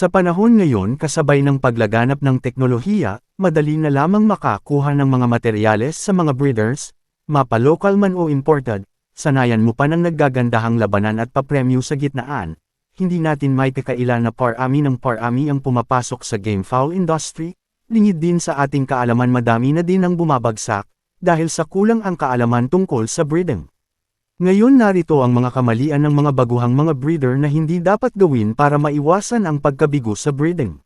Sa panahon ngayon kasabay ng paglaganap ng teknolohiya, madali na lamang makakuha ng mga materyales sa mga breeders, mapa-local man o imported, sanayan mo pa ng naggagandahang labanan at papremyo sa gitnaan. Hindi natin may kakaila na parami ng parami ang pumapasok sa game fowl industry, lingid din sa ating kaalaman madami na din ang bumabagsak, dahil sa kulang ang kaalaman tungkol sa breeding. Ngayon narito ang mga kamalian ng mga baguhang mga breeder na hindi dapat gawin para maiwasan ang pagkabigo sa breeding.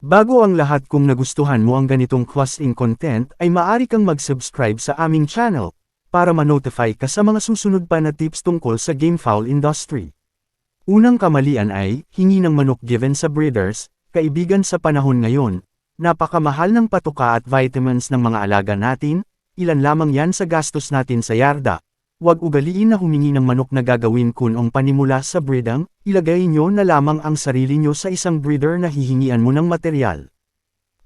Bago ang lahat kung nagustuhan mo ang ganitong classing content ay maaari kang mag-subscribe sa aming channel, para ma-notify ka sa mga susunod pa na tips tungkol sa game fowl industry. Unang kamalian ay, hingi ng manok given sa breeders, kaibigan sa panahon ngayon, napakamahal ng patuka at vitamins ng mga alaga natin, ilan lamang yan sa gastos natin sa yarda, Huwag ugaliin na humingi ng manok na gagawin kunong panimula sa breeding, ilagay nyo na lamang ang sarili nyo sa isang breeder na hihingian mo ng material.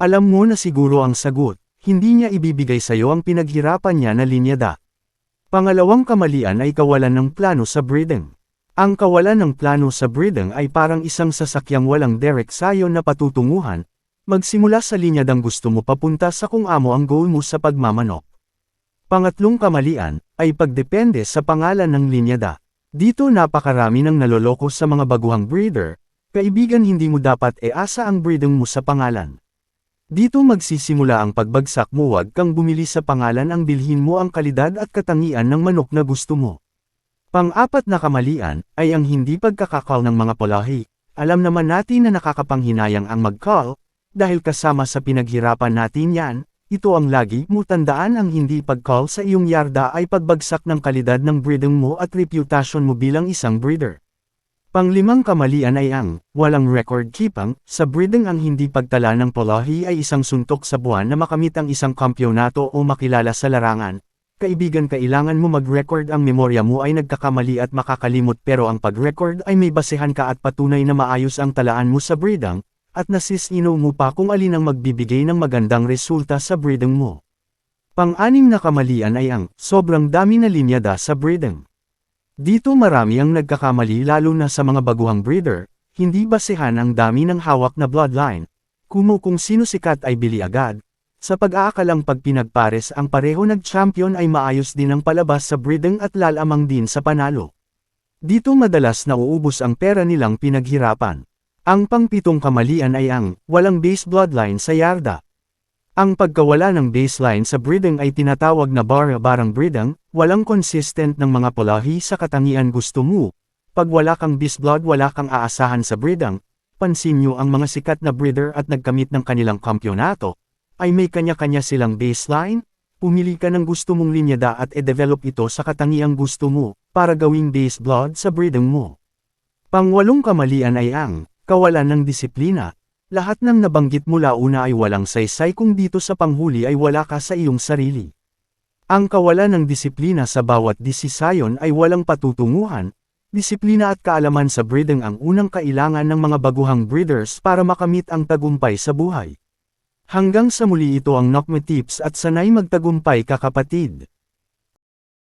Alam mo na siguro ang sagot, hindi niya ibibigay sa'yo ang pinaghirapan niya na linyada. Pangalawang kamalian ay kawalan ng plano sa breeding. Ang kawalan ng plano sa breeding ay parang isang sasakyang walang derek sayo na patutunguhan, magsimula sa linyadang gusto mo papunta sa kung amo ang goal mo sa pagmamanok. Pangatlong kamalian, ay pagdepende sa pangalan ng linyada. Dito napakarami ng naloloko sa mga baguhang breeder, kaibigan hindi mo dapat easa ang breeding mo sa pangalan. Dito magsisimula ang pagbagsak mo wag kang bumili sa pangalan ang bilhin mo ang kalidad at katangian ng manok na gusto mo. Pang-apat na kamalian, ay ang hindi pagkakakal ng mga polahi. Alam naman natin na nakakapanghinayang ang mag-call, dahil kasama sa pinaghirapan natin yan, ito ang lagi mo tandaan ang hindi pag-call sa iyong yarda ay pagbagsak ng kalidad ng breeding mo at reputasyon mo bilang isang breeder. Panglimang kamalian ay ang, walang record keeping, sa breeding ang hindi pagtala ng polahi ay isang suntok sa buwan na makamit ang isang kampyonato o makilala sa larangan. Kaibigan kailangan mo mag-record ang memorya mo ay nagkakamali at makakalimot pero ang pag-record ay may basehan ka at patunay na maayos ang talaan mo sa breeding, at nasisino mo pa kung alin ang magbibigay ng magandang resulta sa breeding mo. Pang-anim na kamalian ay ang sobrang dami na linyada sa breeding. Dito marami ang nagkakamali lalo na sa mga baguhang breeder, hindi basehan ang dami ng hawak na bloodline, kumo kung sino sikat ay bili agad, sa pag-aakalang pag pinagpares ang pareho nag-champion ay maayos din ang palabas sa breeding at lalamang din sa panalo. Dito madalas nauubos ang pera nilang pinaghirapan. Ang pangpitong kamalian ay ang, walang base bloodline sa yarda. Ang pagkawala ng baseline sa breeding ay tinatawag na bar-barang breeding, walang consistent ng mga polahi sa katangian gusto mo. Pag wala kang base blood wala kang aasahan sa breeding, pansin nyo ang mga sikat na breeder at nagkamit ng kanilang kampyonato, ay may kanya-kanya silang baseline, pumili ka ng gusto mong linyada at e-develop ito sa katangiang gusto mo, para gawing base blood sa breeding mo. Pangwalong kamalian ay ang, Kawalan ng disiplina. Lahat ng nabanggit mula una ay walang saysay kung dito sa panghuli ay wala ka sa iyong sarili. Ang kawalan ng disiplina sa bawat disisayon ay walang patutunguhan, disiplina at kaalaman sa breeding ang unang kailangan ng mga baguhang breeders para makamit ang tagumpay sa buhay. Hanggang sa muli ito ang Nokme Tips at sanay magtagumpay kakapatid.